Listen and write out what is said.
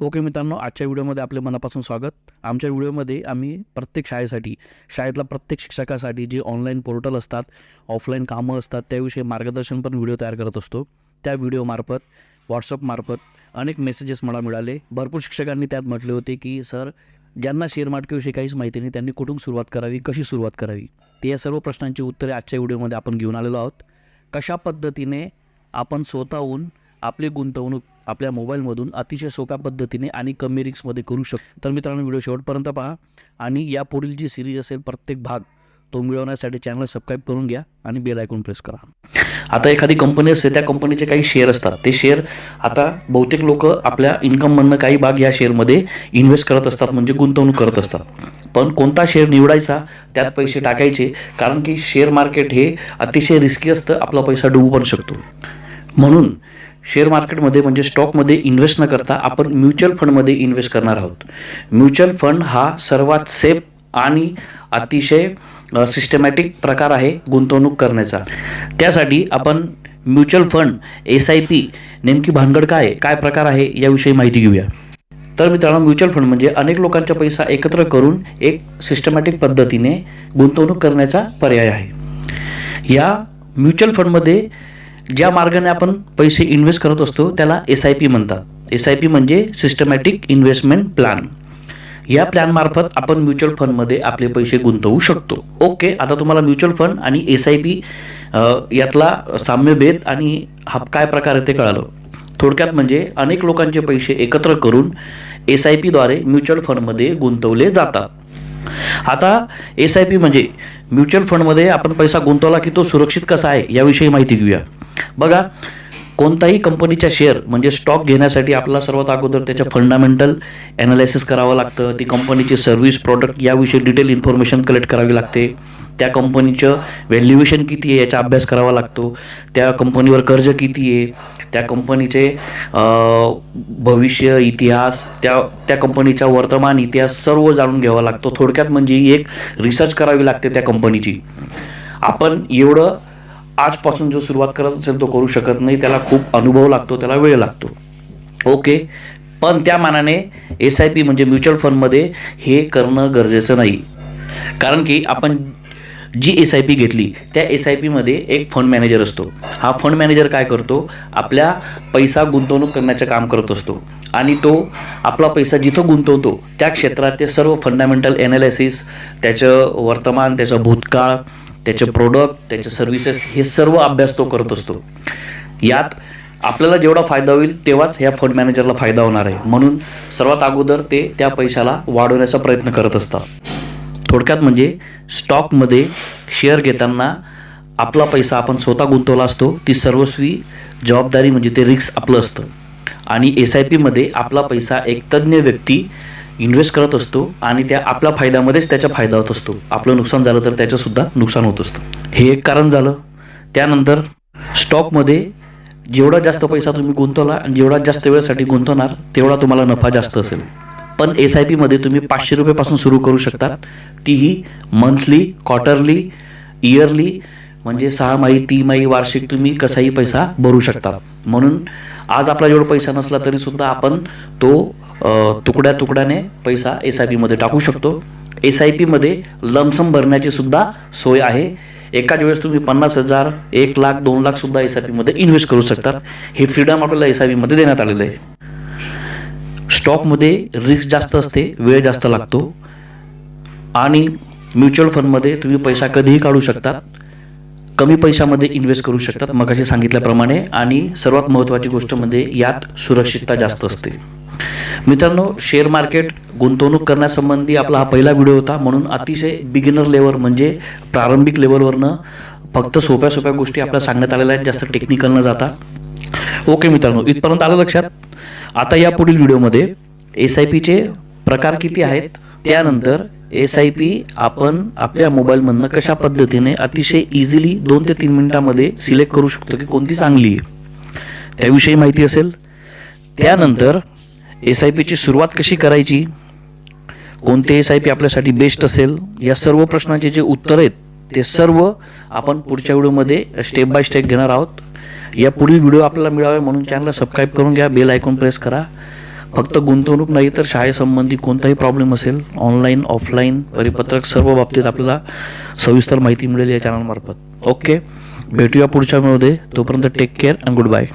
Okay मित्रांनो आजच्या व्हिडिओमध्ये आपले मनापासून स्वागत. आमच्या व्हिडिओमध्ये आम्ही प्रत्येक शाळेसाठी शाळेतल्या प्रत्येक शिक्षकासाठी जे ऑनलाईन पोर्टल असतात ऑफलाईन कामं असतात त्याविषयी मार्गदर्शन पण व्हिडिओ तयार करत असतो. त्या व्हिडिओमार्फत व्हॉट्सअपमार्फत अनेक मेसेजेस मला मिळाले. भरपूर शिक्षकांनी त्यात म्हटले होते की सर ज्यांना शेअर मार्केटविषयी काहीच माहिती नाही त्यांनी कुठून सुरुवात करावी कशी सुरुवात करावी? ते या सर्व प्रश्नांची उत्तरे आजच्या व्हिडिओमध्ये आपण घेऊन आलेलो आहोत. कशा पद्धतीने आपण स्वतःहून आपली गुंतवणूक आपल्या मोबाईलमधून अतिशय सोप्या पद्धतीने आणि कमी रिक्समध्ये करू शकतो. तर मित्रांनो व्हिडिओ शेवटपर्यंत पहा आणि या पुढील जी सिरीज असेल प्रत्येक भाग तो मिळवण्यासाठी चॅनल सबस्क्राईब करून घ्या आणि बेल आयकॉन प्रेस करा. आता एखादी कंपनी असते त्या कंपनीचे काही शेअर असतात. ते शेअर आता बहुतेक लोक आपल्या इन्कममधनं काही भाग या शेअरमध्ये इन्व्हेस्ट करत असतात म्हणजे गुंतवणूक करत असतात. पण कोणता शेअर निवडायचा त्यात पैसे टाकायचे कारण की शेअर मार्केट हे अतिशय रिस्की असतं आपला पैसा डुबू पण शकतो. म्हणून शेअर मार्केटमध्ये म्हणजे स्टॉकमध्ये इन्व्हेस्ट न करता आपण म्युच्युअल फंडमध्ये इन्व्हेस्ट करणार आहोत. म्युच्युअल फंड हा सर्वात सेफ आणि अतिशय सिस्टमॅटिक प्रकार आहे गुंतवणूक करण्याचा. त्यासाठी आपण mutual fund S I P नेमकी भानगड काय आहे, काय प्रकार आहे याविषयी माहिती घेऊया. तर मित्रांनो म्युच्युअल फंड म्हणजे अनेक लोकांचा पैसा एकत्र करून एक सिस्टमॅटिक पद्धतीने गुंतवणूक करण्याचा पर्याय आहे. या म्युच्युअल फंडमध्ये ज्या मार्गाने आपण पैसे इन्व्हेस्ट करत असतो त्याला एस आय पी म्हणतात. एस आय पी म्हणजे सिस्टमॅटिक इन्व्हेस्टमेंट प्लॅन या प्लॅनमार्फत आपण म्युच्युअल फंडमध्ये आपले पैसे गुंतवू शकतो. ओके आता तुम्हाला म्युच्युअल फंड आणि एस आय पी यातला साम्यभेद आणि हा काय प्रकार आहे ते कळालं. थोडक्यात म्हणजे अनेक लोकांचे पैसे एकत्र करून एस आय पीद्वारे म्युच्युअल फंडमध्ये गुंतवले जातात. आता एस आय पी म्हणजे म्युच्युअल फंडमध्ये आपण पैसा गुंतवला की तो सुरक्षित कसा आहे याविषयी माहिती घेऊया. बघा कोणताही कंपनीच्या शेअर म्हणजे स्टॉक घेण्यासाठी आपल्याला सर्वात अगोदर त्याच्या फंडामेंटल ॲनालायसिस करावं लागतं. ती कंपनीची सर्व्हिस प्रॉडक्ट याविषयी डिटेल इन्फॉर्मेशन कलेक्ट करावी लागते. त्या कंपनीचं व्हॅल्युएशन किती आहे याचा अभ्यास करावा लागतो. त्या कंपनीवर कर्ज किती आहे त्या कंपनीचे भविष्य इतिहास त्या त्या कंपनीचा वर्तमान इतिहास सर्व जाणून घ्यावा लागतो. थोडक्यात म्हणजे एक रिसर्च करावी लागते त्या कंपनीची आपण एवढं आजपासून जो सुरुवात करत असेल तो करू शकत नाही. त्याला खूप अनुभव लागतो त्याला वेळ लागतो. ओके? पण त्या मानाने एस आय पी म्हणजे म्युच्युअल फंडमध्ये हे करणं गरजेचं नाही. कारण की आपण जी एस आय पी घेतली त्या एस आय पीमध्ये एक फंड मॅनेजर असतो. हा फंड मॅनेजर काय करतो? आपल्या पैसा गुंतवणूक करण्याचं काम करत असतो. आणि तो आपला पैसा जिथं गुंतवतो त्या क्षेत्रात ते सर्व फंडामेंटल एनालिसिस त्याचं वर्तमान त्याचं भूतकाळ त्याचे प्रोडक्ट त्याचे सर्व्हिसेस हे सर्व अभ्यास तो करत असतो. यात आपल्याला जेवढा फायदा होईल तेव्हाच ह्या फंड मॅनेजरला फायदा होणार आहे. म्हणून सर्वात अगोदर ते त्या पैशाला वाढवण्याचा प्रयत्न करत असतात. थोडक्यात म्हणजे स्टॉकमध्ये शेअर घेताना आपला पैसा आपण स्वतः गुंतवला असतो ती सर्वस्वी जबाबदारी म्हणजे ते रिक्स आपलं असतं. आणि एस आय पीमध्ये आपला पैसा एक तज्ज्ञ व्यक्ती इन्व्हेस्ट करत असतो आणि त्या आपल्या फायद्यामध्येच त्याचा फायदा होत असतो. आपलं नुकसान झालं तर त्याचंसुद्धा नुकसान होत असतं. हे एक कारण झालं. त्यानंतर स्टॉकमध्ये जेवढा जास्त पैसा तुम्ही गुंतवला आणि जेवढा जास्त वेळेसाठी गुंतवणार तेवढा तुम्हाला नफा जास्त असेल. पण एस आय पीमध्ये तुम्ही पाचशे रुपयेपासून सुरू करू शकता. तीही मंथली क्वार्टरली इयरली म्हणजे सहा माही तिमाही वार्षिक तुम्ही कसाही पैसा भरू शकता. म्हणून आज आपला जेवढा पैसा नसला तरी सुद्धा आपण तो तुकड्या तुकड्याने पैसा एस आय पीमध्ये टाकू शकतो. एस आय पीमध्ये लमसम भरण्याची सुद्धा सोय आहे. एकाच वेळेस तुम्ही पन्नास हजार एक लाख दोन लाख सुद्धा एस आय पीमध्ये इन्व्हेस्ट करू शकतात. हे फ्रीडम आपल्याला एस आय पीमध्ये देण्यात आलेलं आहे. स्टॉकमध्ये रिस्क जास्त असते वेळ जास्त लागतो. आणि म्युच्युअल फंडमध्ये तुम्ही पैसा कधीही काढू शकता कमी पैशामध्ये इन्व्हेस्ट करू शकतात मग असे सांगितल्याप्रमाणे. आणि सर्वात महत्त्वाची गोष्ट म्हणजे यात सुरक्षितता जास्त असते. मित्रांनो शेअर मार्केट गुंतवणूक करण्यासंबंधी आपला हा पहिला व्हिडिओ होता. म्हणून अतिशय बिगिनर लेवल म्हणजे प्रारंभिक लेवलवरनं फक्त सोप्या सोप्या गोष्टी आपल्याला सांगण्यात आलेल्या आहेत. जास्त टेक्निकल न जाता. ओके मित्रांनो इथपर्यंत आलं लक्षात? आता या पुढील व्हिडिओमध्ये एस आय पीचे प्रकार किती आहेत? त्यानंतर एस आय पी आपण आपल्या मोबाईलमधनं कशा पद्धतीने अतिशय इझिली दोन ते तीन मिनिटामध्ये सिलेक्ट करू शकतो की कोणती चांगली आहे? त्याविषयी माहिती असेल. त्यानंतर एस आय पीची सुरुवात कशी करायची? कोणते एस आय पी आपल्यासाठी बेस्ट असेल? या सर्व प्रश्नाचे जे उत्तर आहेत ते सर्व आपण पुढच्या व्हिडिओमध्ये स्टेप बाय स्टेप घेणार आहोत. या पुढील व्हिडिओ आपल्याला मिळावे म्हणून चॅनलला सबस्क्राईब करून घ्या बेल आयकॉन प्रेस करा. फक्त गुंतवणूक नाही तर शाळेसंबंधी कोणताही प्रॉब्लेम असेल ऑनलाईन ऑफलाईन परिपत्रक सर्व बाबतीत आपल्याला सविस्तर माहिती मिळेल या चॅनलमार्फत ओके भेटूया पुढच्या वेळमध्ये तोपर्यंत take care and good bye